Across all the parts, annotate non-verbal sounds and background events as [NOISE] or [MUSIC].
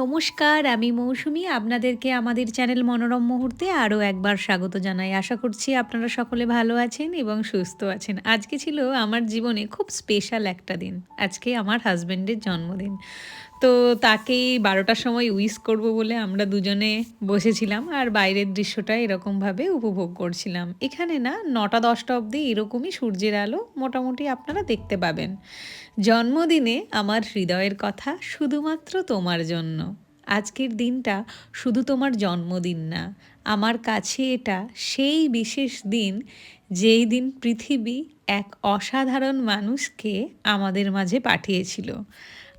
নমস্কার, আমি মৌসুমি। আপনাদেরকে আমাদের চ্যানেল মনোরম মুহূর্তে আরও একবার স্বাগত জানাই। আশা করছি আপনারা সকলে ভালো আছেন এবং সুস্থ আছেন। আজকে ছিল আমার জীবনে খুব স্পেশাল একটা দিন। আজকে আমার হাজব্যান্ডের জন্মদিন। তো তাকেই বারোটার সময় উইশ করব বলে আমরা দুজনে বসেছিলাম আর বাইরের দৃশ্যটা এরকমভাবে উপভোগ করছিলাম। এখানে না, নটা দশটা অবধি এরকমই সূর্যের আলো মোটামুটি আপনারা দেখতে পাবেন। জন্মদিনে আমার হৃদয়ের কথা শুধুমাত্র তোমার জন্য। আজকের দিনটা শুধু তোমার জন্মদিন না, আমার কাছে এটা সেই বিশেষ দিন যেই দিন পৃথিবী এক অসাধারণ মানুষকে আমাদের মাঝে পাঠিয়েছিল।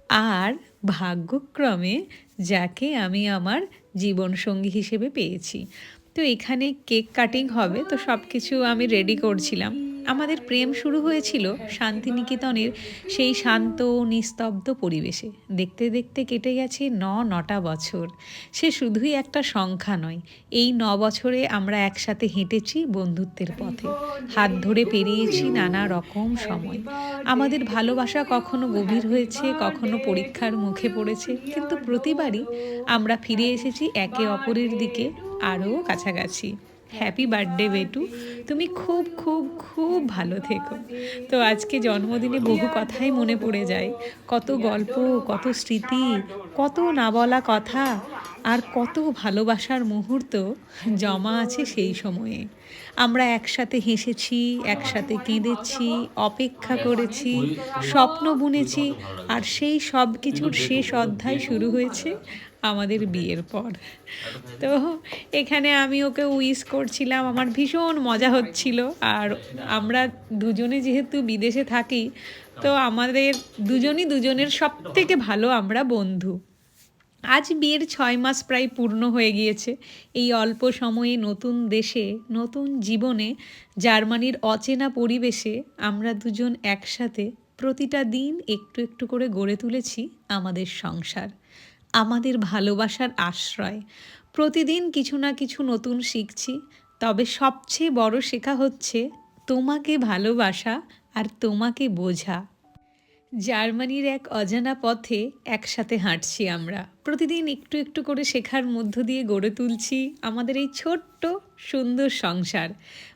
আর ভাগ্যক্রমে যাকে আমি আমার জীবনসঙ্গী হিসেবে পেয়েছি। তো এখানে কেক কাটিং হবে, তো সব কিছু আমি রেডি করছিলাম। আমাদের প্রেম শুরু হয়েছিল শান্তিনিকেতনের সেই শান্ত, নিস্তব্ধ পরিবেশে। দেখতে দেখতে কেটে গেছে ন, নটা বছর। সে শুধুই একটা সংখ্যা নয়, এই ন বছরে আমরা একসাথে হেঁটেছি বন্ধুত্বের পথে। হাত ধরে পেরিয়েছি নানা রকম সময়। আমাদের ভালোবাসা কখনো গভীর হয়েছে, কখনো পরীক্ষার মুখে পড়েছে, কিন্তু প্রতিবারই আমরা ফিরে এসেছি একে অপরের দিকে আরও কাছাকাছি। হ্যাপি বার্থডে বেটু তুমি খুব খুব খুব ভালো থেকো। তো আজকে জন্মদিনে বহু কথাই মনে পড়ে যায়। কত গল্প, কত স্মৃতি, কত না বলা কথা, আর কত ভালোবাসার মুহূর্ত জমা আছে সেই সময়ে। আমরা একসাথে হেসেছি, একসাথে কেঁদেছি, অপেক্ষা করেছি, স্বপ্ন বুনেছি, আর সেই সব কিছুর শেষ অধ্যায় শুরু হয়েছে। আমাদের বিয়ের পর। তো এখানে আমি ওকে উইস করছিলাম। আমার ভীষণ মজা হচ্ছিল। আর আমরা দুজনে যেহেতু বিদেশে থাকি তো আমাদের দুজনই দুজনের সব থেকে ভালো আমরা বন্ধু। আজ বিয়ের ছয় মাস প্রায় পূর্ণ হয়ে গিয়েছে। এই অল্প সময়ে নতুন দেশে নতুন জীবনে জার্মানির অচেনা পরিবেশে আমরা দুজন একসাথে প্রতিটা দিন একটু একটু করে গড়ে তুলেছি আমাদের সংসার। আমাদের ভালোবাসার আশ্রয়। প্রতিদিন কিছু না কিছু নতুন শিখছি, তবে সবচেয়ে বড় শেখা হচ্ছে তোমাকে ভালোবাসা আর তোমাকে বোঝা। জার্মানির এক অজানা পথে একসাথে হাঁটছি আমরা। প্রতিদিন একটু একটু করে শেখার মধ্য দিয়ে গড়ে তুলছি আমাদের এই ছোট্ট, সুন্দর সংসার।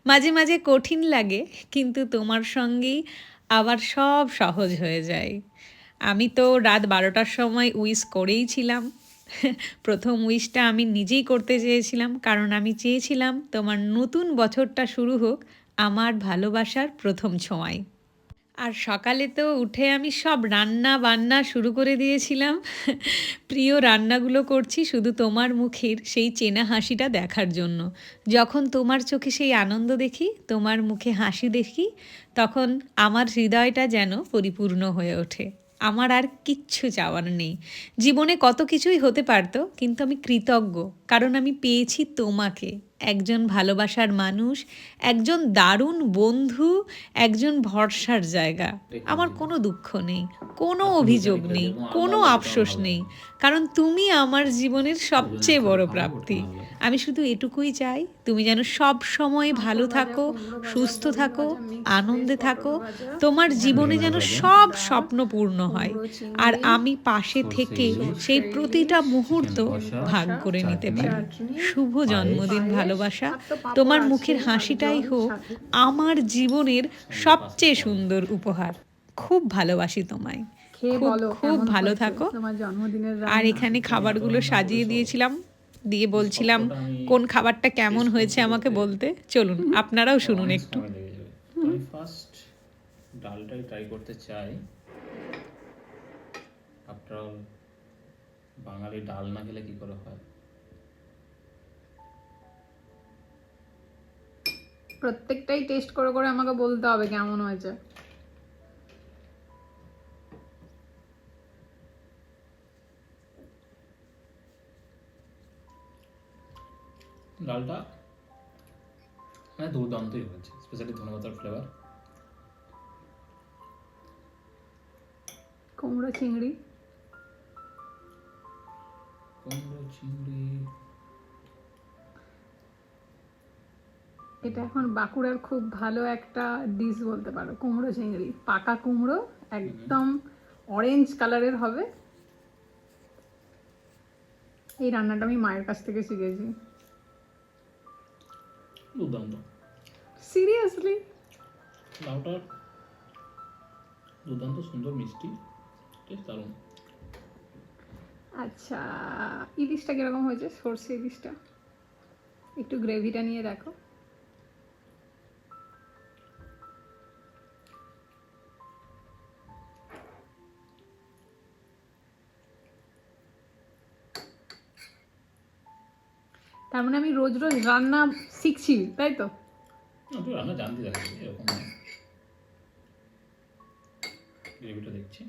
মাঝে মাঝে কঠিন লাগে, কিন্তু তোমার সঙ্গেই আবার সব সহজ হয়ে যায়। আমি তো রাত বারোটার সময় উইশ করেই ছিলাম। প্রথম উইশটা আমি নিজেই করতে চেয়েছিলাম, কারণ আমি চেয়েছিলাম তোমার নতুন বছরটা শুরু হোক আমার ভালোবাসার প্রথম ছোঁয়ায় আর সকালে তো উঠে আমি সব রান্না বান্না শুরু করে দিয়েছিলাম। প্রিয় রান্নাগুলো করছি শুধু তোমার মুখের সেই চেনা হাসিটা দেখার জন্য। যখন তোমার চোখে সেই আনন্দ দেখি, তোমার মুখে হাসি দেখি, তখন আমার হৃদয়টা যেন পরিপূর্ণ হয়ে ওঠে। আমার আর কিচ্ছু চাওয়ার নেই। জীবনে কত কিছুই হতে পারতো কিন্তু আমি কৃতজ্ঞ কারণ আমি পেয়েছি তোমাকে। একজন ভালোবাসার মানুষ একজন দারুণ বন্ধু একজন ভরসার জায়গা। আমার কোনো দুঃখ নেই কোনো অভিযোগ নেই কোনো আফসোস নেই কারণ তুমি আমার জীবনের সবচেয়ে বড় প্রাপ্তি। আমি শুধু এটুকুই চাই তুমি যেন সব সময় ভালো থাকো সুস্থ থাকো আনন্দে থাকো। তোমার জীবনে যেন সব স্বপ্ন পূর্ণ হয়। আর আমি পাশে থেকে সেই প্রতিটা মুহূর্ত ভাগ করে নিতে পারি। শুভ জন্মদিন ভালোবাসা। তোমার মুখের হাসিটাই হোক আমার জীবনের সবচেয়ে সুন্দর উপহার। খুব ভালোবাসি তোমায়। খুব ভালো থাকো। আর এখানে খাবারগুলো সাজিয়ে দিয়েছিলাম। দিয়ে বলছিলাম কোন খাবারটা কেমন হয়েছে আমাকে বলতে? চলুন আপনারাও শুনুন একটু। আমি ফার্স্ট ডালটাই ট্রাই করতে চাই। আফটার অল বাঙালি ডাল না খেলে কি করে হয়? প্রত্যেকটাই টেস্ট করে করে আমাকে বলতে হবে কেমন হয়েছে। ডালটা মানে দুর্দান্তই হয়েছে স্পেশালি ধনেপাতার ফ্লেভার কুমড়ো চিংড়ি। কুমড়ো চিংড়ি। এটা এখন বাঁকুড়ার খুব ভালো একটা ডিশ বলতে পারো কুমড়ো চিংড়ি। পাকা কুমড়ো একদম অরেঞ্জ কালারের হবে। এই রান্নাটা আমি মায়ের কাছ থেকে শিখেছি। দুর্দান্ত সিরিয়াসলি লাউটা দুর্দান্ত সুন্দর মিষ্টি টেস্ট দারুণ আচ্ছা ইলিশটা কীরকম হয়েছে? সর্ষে ইলিশটা একটু গ্রেভিটা নিয়ে দেখো। তার মানে আমি রোজ রোজ রান্না শিখছি তাই তো? রান্না জানতে দেখা এরকম গ্রেভিটা দেখছি।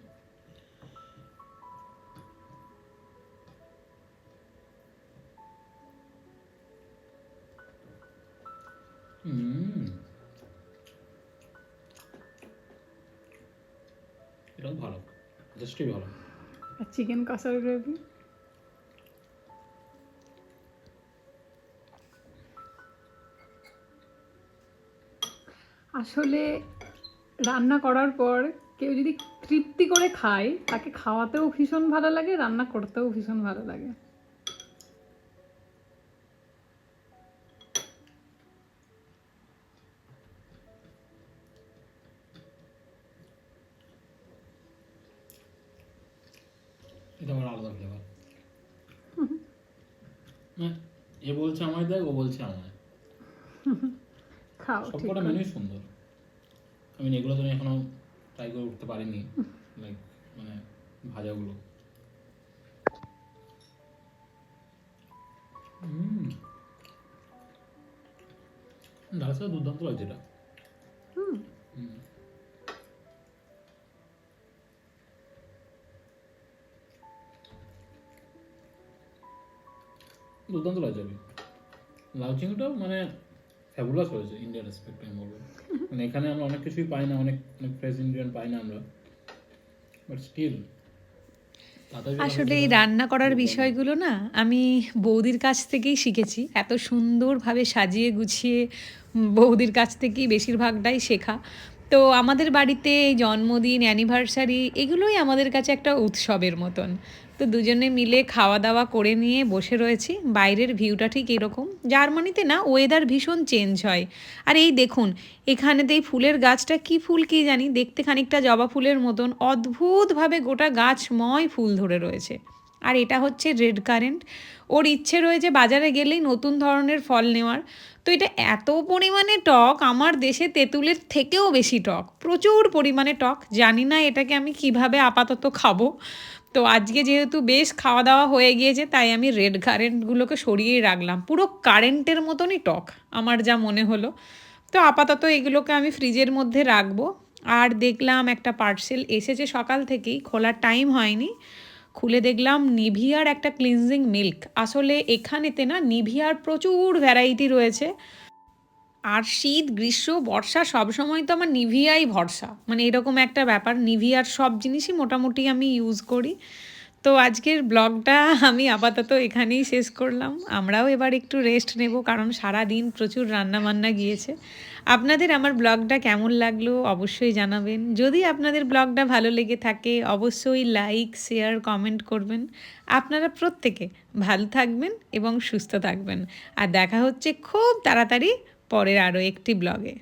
এটাও ভালো যথেষ্টই ভালো। আর চিকেন কষার গ্রেভি আসলে রান্না করার পর কেউ যদি তৃপ্তি করে খায় তাকে খাওয়াতেও ভীষণ ভালো লাগে রান্না করতেও ভীষণ ভালো লাগে। এটা আমার আলাদা ফ্লেভার এ বলছে আমায় দেখ ও বলছে আমায়। খাও সবকটা মেনুই সুন্দর। আমি এগুলো তো আমি এখনও ট্রাই করে উঠতে পারিনি লাইক মানে ভাজাগুলো। হুম। ডালের সাথে দুর্দান্ত লাগছে এটা। হুম। হুম। দুর্দান্ত লাগছে আমি লাউ চিংড়িটাও মানে ফ্যাবুলাস হয়েছে ইন্ডিয়ান রেসপেক্ট আমি বলব। [LAUGHS] মানে এখানে আমরা অনেক কিছুই পাই না অনেক অনেক ফ্রেশ ইনগ্রিডিয়েন্ট পাই না আমরা। বাট স্টিল আসলে এই রান্না করার বিষয়গুলো না আমি বৌদির কাছ থেকেই শিখেছি। এত সুন্দরভাবে সাজিয়ে গুছিয়ে বৌদির কাছ থেকেই বেশিরভাগটাই শেখা। তো আমাদের বাড়িতে জন্মদিন অ্যানিভার্সারি এগুলোই আমাদের কাছে একটা উৎসবের মতন। তো দুজনে মিলে খাওয়া দাওয়া করে নিয়ে বসে রয়েছি। বাইরের ভিউটা ঠিক এরকম। জার্মানিতে না ওয়েদার ভীষণ চেঞ্জ হয়। আর এই দেখুন, এখানেতে এই ফুলের গাছটা কি ফুল কি জানি? দেখতে খানিকটা জবা ফুলের মতন। অদ্ভুতভাবে গোটা গাছময় ফুল ধরে রয়েছে। আর এটা হচ্ছে রেড কারেন্ট ওর ইচ্ছে রয়েছে বাজারে গেলেই নতুন ধরনের ফল নেওয়ার। তো এটা এত পরিমাণে টক, আমার দেশে তেঁতুলের থেকেও বেশি টক। প্রচুর পরিমাণে টক। জানি না এটাকে আমি কীভাবে আপাতত খাব। তো আজকে যেহেতু বেশ খাওয়া দাওয়া হয়ে গিয়েছে, তাই আমি রেড কারেন্টগুলোকে সরিয়েই রাখলাম। পুরো কারেন্টের মতনই টক, আমার যা মনে হলো। তো আপাতত এগুলোকে আমি ফ্রিজের মধ্যে রাখব। আর দেখলাম একটা পার্সেল এসেছে সকাল থেকেই, খোলার টাইম হয়নি। খুলে দেখলাম নিভিয়ার একটা ক্লিনজিং মিল্ক আসলে এখানেতে না নিভিয়ার প্রচুর ভ্যারাইটি রয়েছে। আর শীত, গ্রীষ্ম, বর্ষা সব সময় তো আমার নিভিয়াই ভরসা। মানে এরকম একটা ব্যাপার, নিভিয়ার সব জিনিসই মোটামুটি আমি ইউজ করি। তো আজকের ব্লগটা আমি আপাতত এখানেই শেষ করলাম। আমরাও এবার একটু রেস্ট নেব, কারণ সারা দিন প্রচুর রান্না বান্না গিয়েছে। আপনাদের আমার ব্লগটা কেমন লাগল অবশ্যই জানাবেন। যদি আপনাদের ব্লগটা ভালো লেগে থাকে, অবশ্যই লাইক শেয়ার কমেন্ট করবেন। আপনারা প্রত্যেকে ভালো থাকবেন এবং সুস্থ থাকবেন। আর দেখা হচ্ছে খুব তাড়াতাড়ি পরের আরও একটি ব্লগে